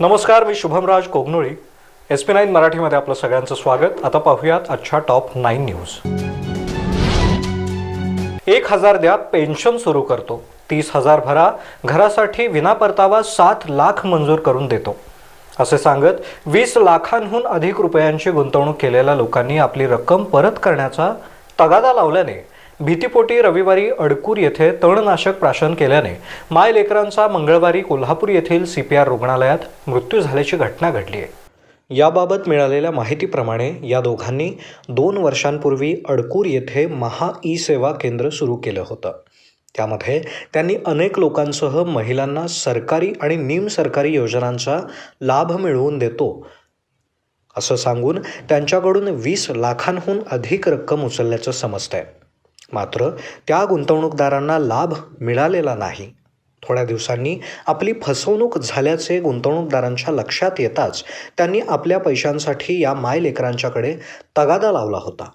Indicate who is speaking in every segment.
Speaker 1: नमस्कार मी Shubhamraj Kognoli. S P nine मराठीमध्ये आपलं सगळ्यांचं स्वागत. आता पाहूयात आजच्या टॉप नाईन न्यूज. एक हजार द्या पेन्शन सुरू करतो. तीस हजार भरा घरासाठी विना परतावा सात लाख मंजूर करून देतो. असे सांगत वीस लाखांहून अधिक रुपयांची गुंतवणूक केलेल्या लोकांनी आपली रक्कम परत करण्याचा तगादा लावल्याने भीतीपोटी रविवारी अडकूर येथे तणनाशक प्राशन केल्याने माय लेकरांचा मंगळवारी कोल्हापूर येथील सी पी आर रुग्णालयात मृत्यू झाल्याची घटना घडली आहे. याबाबत मिळालेल्या माहितीप्रमाणे या दोघांनी दोन वर्षांपूर्वी अडकूर येथे महा ई सेवा केंद्र सुरू केलं होतं. त्यामध्ये त्यांनी अनेक लोकांसह महिलांना सरकारी आणि निमसरकारी योजनांचा लाभ मिळवून देतो असं सांगून त्यांच्याकडून वीस लाखांहून अधिक रक्कम उचलल्याचं समजतं आहे मात्र त्या गुंतवणूकदारांना लाभ मिळालेला नाही. थोड्या दिवसांनी आपली फसवणूक झाल्याचे गुंतवणूकदारांच्या लक्षात येताच त्यांनी आपल्या पैशांसाठी या माय लेकरांच्याकडे तगादा लावला होता.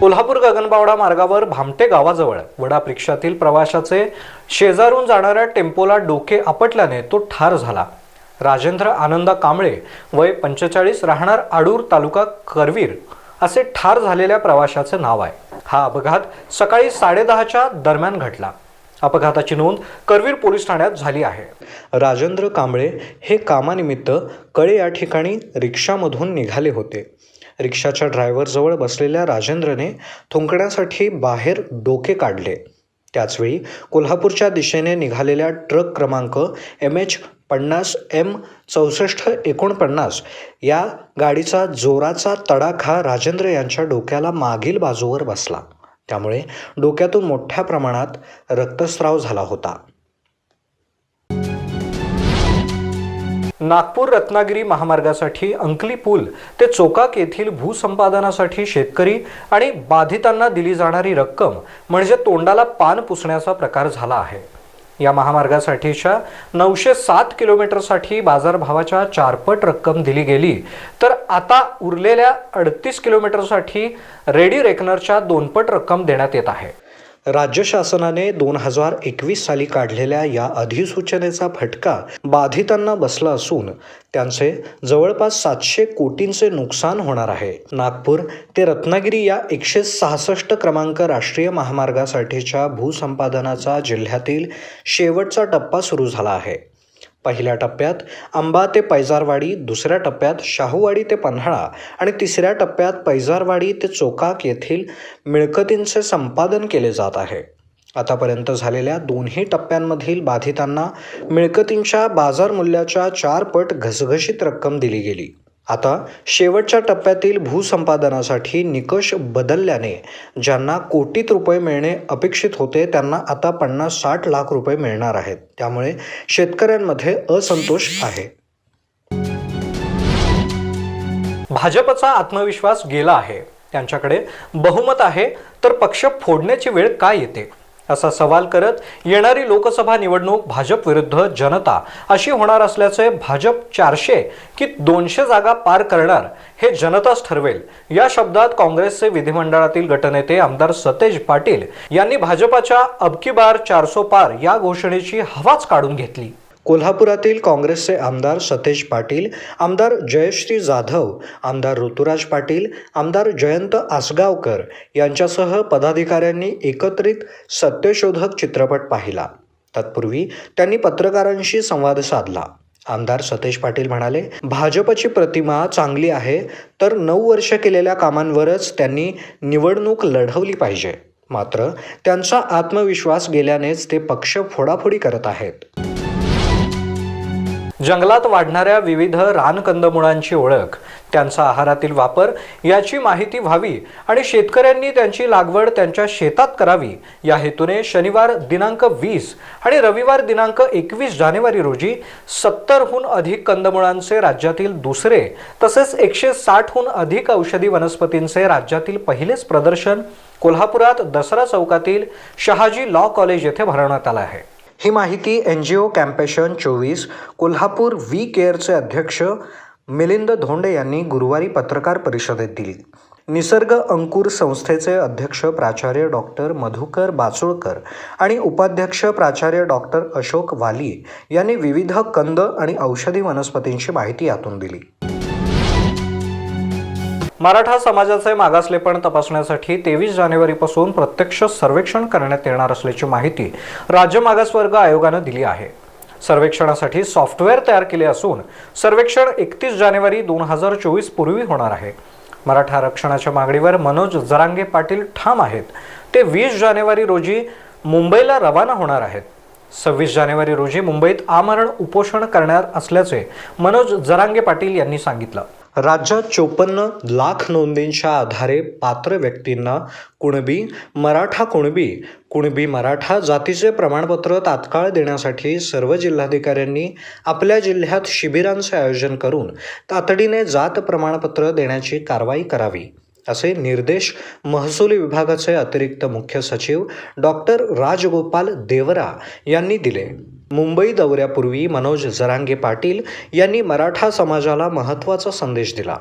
Speaker 1: कोल्हापूर गगनबावडा मार्गावर भामटे गावाजवळ वडा रिक्षातील प्रवाशाचे शेजारून जाणाऱ्या टेम्पोला डोके आपटल्याने तो ठार झाला. राजेंद्र आनंदा कांबळे वय पंचेचाळीस राहणार आडूर तालुका करवीर असे ठार झालेल्या प्रवाशाचं नाव आहे. हा अपघात सकाळी साडेदहाच्या दरम्यान घडला. अपघाताची नोंद करवीर पोलीस ठाण्यात झाली आहे. राजेंद्र कांबळे हे कामानिमित्त कळे या ठिकाणी रिक्षामधून निघाले होते. रिक्षाच्या ड्रायव्हरजवळ बसलेल्या राजेंद्रने थुंकण्यासाठी बाहेर डोके काढले. त्याचवेळी कोल्हापूरच्या दिशेने निघालेल्या ट्रक क्रमांक एम एच पन्नास एम चौसष्ट एकोणपन्नास या गाडीचा जोराचा तडाखा राजेंद्र यांच्या डोक्याला मागील बाजूवर बसला. त्यामुळे डोक्यातून मोठ्या प्रमाणात रक्तस्राव झाला होता. नागपूर रत्नागिरी महामार्गासाठी अंकली पूल ते चोकाक येथील भूसंपादनासाठी शेतकरी आणि बाधितांना दिली जाणारी रक्कम म्हणजे तोंडाला पान पुसण्याचा प्रकार झाला आहे. या महामार्गासाठीच्या नऊशे सात किलोमीटरसाठी बाजारभावाच्या चारपट रक्कम दिली गेली तर आता उरलेल्या अडतीस किलोमीटरसाठी रेडी रेकनरच्या दोनपट रक्कम देण्यात येत आहे. राज्य शासनाने दोन हजार एकवीस साली काढलेल्या या अधिसूचनेचा फटका बाधितांना बसला असून त्यांचे जवळपास सातशे कोटींचे नुकसान होणार आहे. नागपूर ते रत्नागिरी या एकशे सहासष्ट क्रमांक राष्ट्रीय महामार्गासाठीच्या भूसंपादनाचा जिल्ह्यातील शेवटचा टप्पा सुरू झाला आहे. पहिल्या टप्प्यात अंबा ते पैजारवाडी दुसऱ्या टप्प्यात शाहूवाडी ते पन्हाळा आणि तिसऱ्या टप्प्यात पैजारवाडी ते चोकाक येथील मिळकतींचे संपादन केले जात आहे. आतापर्यंत झालेल्या दोन्ही टप्प्यांमधील बाधितांना मिळकतींच्या बाजार मूल्याच्या चार पट घसघशीत रक्कम दिली गेली. आता शेवटच्या टप्प्यातील भूसंपादनासाठी निकष बदलल्याने ज्यांना कोटीत रुपये मिळणे अपेक्षित होते त्यांना आता पन्नास साठ लाख रुपये मिळणार आहेत. त्यामुळे शेतकऱ्यांमध्ये असंतोष आहे. भाजपचा आत्मविश्वास गेला आहे. त्यांच्याकडे बहुमत आहे तर पक्ष फोडण्याची वेळ काय येते? असा सवाल करत येणारी लोकसभा निवडणूक भाजप विरुद्ध जनता अशी होणार असल्याचे भाजप चारशे की दोनशे जागा पार करणार हे जनताच ठरवेल. या शब्दात काँग्रेसचे विधिमंडळातील गटनेते आमदार सतेज पाटील यांनी भाजपाच्या अबकी बार चारसो पार या घोषणेची हवाच काढून घेतली. कोल्हापुरातील काँग्रेसचे आमदार सतेज पाटील आमदार जयश्री जाधव आमदार ऋतुराज पाटील आमदार जयंत आसगावकर यांच्यासह पदाधिकाऱ्यांनी एकत्रित सत्यशोधक चित्रपट पाहिला. तत्पूर्वी त्यांनी पत्रकारांशी संवाद साधला. आमदार सतेज पाटील म्हणाले भाजपची प्रतिमा चांगली आहे तर नऊ वर्ष केलेल्या कामांवरच त्यांनी निवडणूक लढवली पाहिजे. मात्र त्यांचा आत्मविश्वास गेल्यानेच ते पक्ष फोडाफोडी करत आहेत. जंगलात वाढणाऱ्या विविध रानकंदमुळांची ओळख त्यांचा आहारातील वापर याची माहिती व्हावी आणि शेतकऱ्यांनी त्यांची लागवड त्यांच्या शेतात करावी. या हेतूने शनिवार दिनांक वीस आणि रविवार दिनांक एकवीस जानेवारी रोजी सत्तरहून अधिक कंदमुळांचे राज्यातील दुसरे तसेच एकशे साठहून अधिक औषधी वनस्पतींचे राज्यातील पहिलेच प्रदर्शन कोल्हापुरात दसरा चौकातील शहाजी लॉ कॉलेज येथे भरवण्यात आलं आहे. ही माहिती एन जी ओ कॅम्पेशन चोवीस कोल्हापूर वी केअरचे अध्यक्ष मिलिंद धोंडे यांनी गुरुवारी पत्रकार परिषदेत दिली. निसर्ग अंकुर संस्थेचे अध्यक्ष प्राचार्य डॉक्टर मधुकर बाचुळकर आणि उपाध्यक्ष प्राचार्य डॉक्टर अशोक वाली यांनी विविध कंद आणि औषधी वनस्पतींची माहिती यातून दिली. मराठा समाजाचे मागासलेपण तपासण्यासाठी तेवीस जानेवारीपासून प्रत्यक्ष सर्वेक्षण करण्यात येणार असल्याची माहिती राज्य मागासवर्ग आयोगानं दिली आहे. सर्वेक्षणासाठी सॉफ्टवेअर तयार केले असून सर्वेक्षण एकतीस जानेवारी दोन हजार चोवीस पूर्वी होणार आहे. मराठा आरक्षणाच्या मागणीवर मनोज जरांगे पाटील ठाम आहेत. ते वीस जानेवारी रोजी मुंबईला रवाना होणार आहेत. सव्वीस जानेवारी रोजी मुंबईत आमरण उपोषण करणार असल्याचे मनोज जरांगे पाटील यांनी सांगितलं. राज्यात चोपन्न लाख नोंदींच्या आधारे पात्र व्यक्तींना कुणबी मराठा कुणबी कुणबी मराठा जातीचे प्रमाणपत्र तात्काळ देण्यासाठी सर्व जिल्हाधिकाऱ्यांनी आपल्या जिल्ह्यात शिबिरांचे आयोजन करून तातडीने जात प्रमाणपत्र देण्याची कारवाई करावी असे निर्देश महसुली विभागाचे अतिरिक्त मुख्य सचिव डॉक्टर राजगोपाल देवरा यांनी दिले. मुंबई दौऱ्यापूर्वी मनोज जरांगे पाटील यांनी मराठा समाजाला महत्त्वाचा संदेश दिला.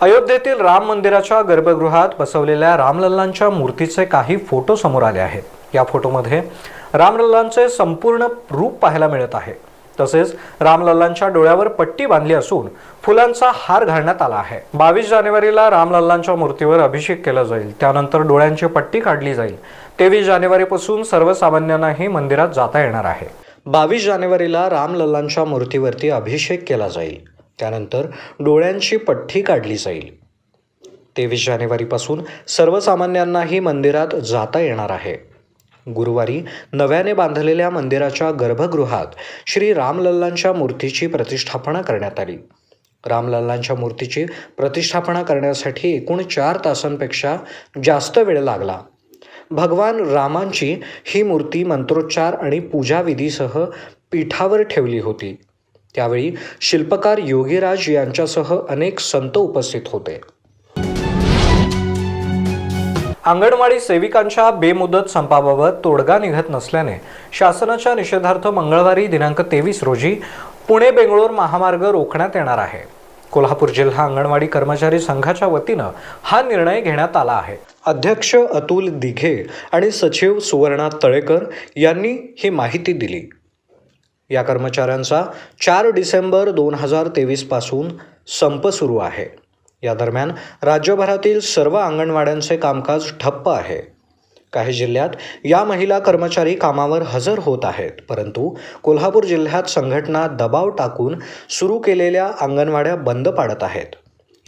Speaker 1: अयोध्येतील राम मंदिराच्या गर्भगृहात बसवलेल्या रामलल्लांच्या मूर्तीचे काही फोटो समोर आले आहेत. या फोटोमध्ये रामलल्लांचे संपूर्ण रूप पाहायला मिळत आहे. तसेच रामलल्लांच्या डोळ्यावर पट्टी बांधली असून फुलांचा हार घालण्यात आला आहे. बावीस जानेवारीला रामलल्लांच्या मूर्तीवर अभिषेक केला जाईल. त्यानंतर डोळ्यांची पट्टी काढली जाईल. तेवीस जानेवारीपासून सर्वसामान्यांनाही मंदिरात जाता येणार आहे. बावीस जानेवारीला रामलल्लांच्या मूर्तीवरती अभिषेक केला जाईल. त्यानंतर डोळ्यांची पट्टी काढली जाईल. तेवीस जानेवारीपासून सर्वसामान्यांनाही मंदिरात जाता येणार आहे. गुरुवारी नव्याने बांधलेल्या मंदिराच्या गर्भगृहात श्री रामलल्लांच्या मूर्तीची प्रतिष्ठापना करण्यात आली. रामलल्लांच्या मूर्तीची प्रतिष्ठापना करण्यासाठी एकूण चार तासांपेक्षा जास्त वेळ लागला. भगवान रामांची ही मूर्ती मंत्रोच्चार आणि पूजाविधीसह पीठावर ठेवली होती. त्यावेळी शिल्पकार योगीराज यांच्यासह अनेक संत उपस्थित होते. अंगणवाडी सेविकांच्या बेमुदत संपाबाबत तोडगा निघत नसल्याने शासनाच्या निषेधार्थ मंगळवारी दिनांक तेवीस रोजी पुणे बेंगळूर महामार्ग रोखण्यात येणार आहे. कोल्हापूर जिल्हा अंगणवाडी कर्मचारी संघाच्या वतीनं हा निर्णय घेण्यात आला आहे. अध्यक्ष अतुल दिघे आणि सचिव सुवर्णा तळेकर यांनी ही माहिती दिली. या कर्मचाऱ्यांचा चार डिसेंबर दोन हजार तेवीसपासून संप सुरू आहे. या दरम्यान राज्यभरातील सर्व अंगणवाड्यांचे कामकाज ठप्प आहे. काही जिल्ह्यात या महिला कर्मचारी कामावर हजर होत आहेत. परंतु कोल्हापूर जिल्ह्यात संघटना दबाव टाकून सुरू केलेल्या अंगणवाड्या बंद पाडत आहेत.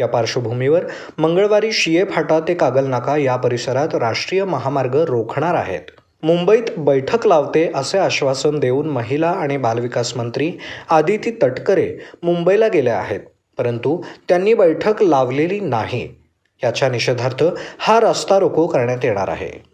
Speaker 1: या पार्श्वभूमीवर मंगळवारी शिये फाटा ते कागलनाका या परिसरात राष्ट्रीय महामार्ग रोखणार आहेत. मुंबईत बैठक लावते असे आश्वासन देऊन महिला आणि बालविकास मंत्री आदिती तटकरे मुंबईला गेल्या आहेत. परंतु त्यांनी बैठक लावलेली नाही. याच्या निषेधार्थ हा रस्ता रोको करण्यात येणार आहे.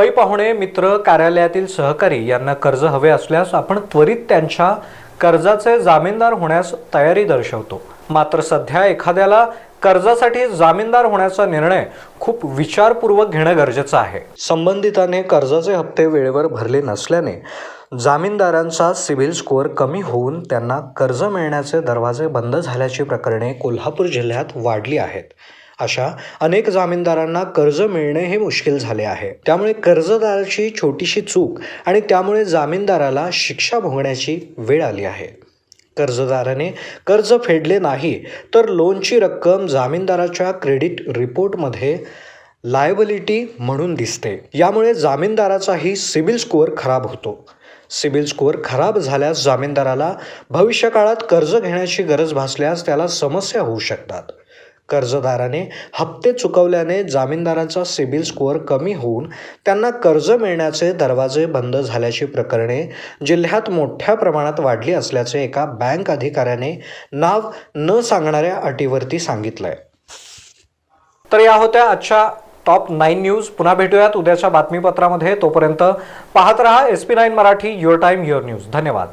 Speaker 1: मुंबई पाहुणे मित्र कार्यालयातील सहकारी यांना कर्ज हवे असल्यास आपण त्वरित त्यांच्या कर्जाचे जामीनदार होण्यास तयारी दर्शवतो. मात्र सध्या एखाद्याला कर्जासाठी जामीनदार होण्याचा निर्णय खूप विचारपूर्वक घेणं गरजेचं आहे. संबंधिताने कर्जाचे हप्ते वेळेवर भरले नसल्याने जामीनदारांचा सिबिल स्कोअर कमी होऊन त्यांना कर्ज मिळण्याचे दरवाजे बंद झाल्याची प्रकरणे कोल्हापूर जिल्ह्यात वाढली आहेत. अशा अनेक जामीनदारांना कर्ज मिळणे हे मुश्किल झाले आहे. त्यामुळे कर्जदाराची छोटीशी चूक आणि त्यामुळे जामीनदाराला शिक्षा भोगण्याची वेळ आली आहे. कर्जदाराने कर्ज फेडले नाही तर लोनची रक्कम जामीनदाराच्या क्रेडिट रिपोर्टमध्ये लायबिलिटी म्हणून दिसते. यामुळे जामीनदाराचाही सिबिल स्कोअर खराब होतो. सिबिल स्कोअर खराब झाल्यास जामीनदाराला भविष्यकाळात कर्ज घेण्याची गरज भासल्यास त्याला समस्या होऊ शकतात. कर्जदाराने हप्ते चुकवल्याने जामीनदारांचा सिबिल स्कोअर कमी होऊन त्यांना कर्ज मिळण्याचे दरवाजे बंद झाल्याची प्रकरणे जिल्ह्यात मोठ्या प्रमाणात वाढली असल्याचे एका बँक अधिकाऱ्याने नाव न सांगणाऱ्या अटीवरती सांगितलंय. तर या होत्या आजच्या टॉप नाईन न्यूज पुन्हा भेटूयात. उद्याच्या बातमीपत्रामध्ये तोपर्यंत पाहत रहा S P nine Marathi your time your news धन्यवाद.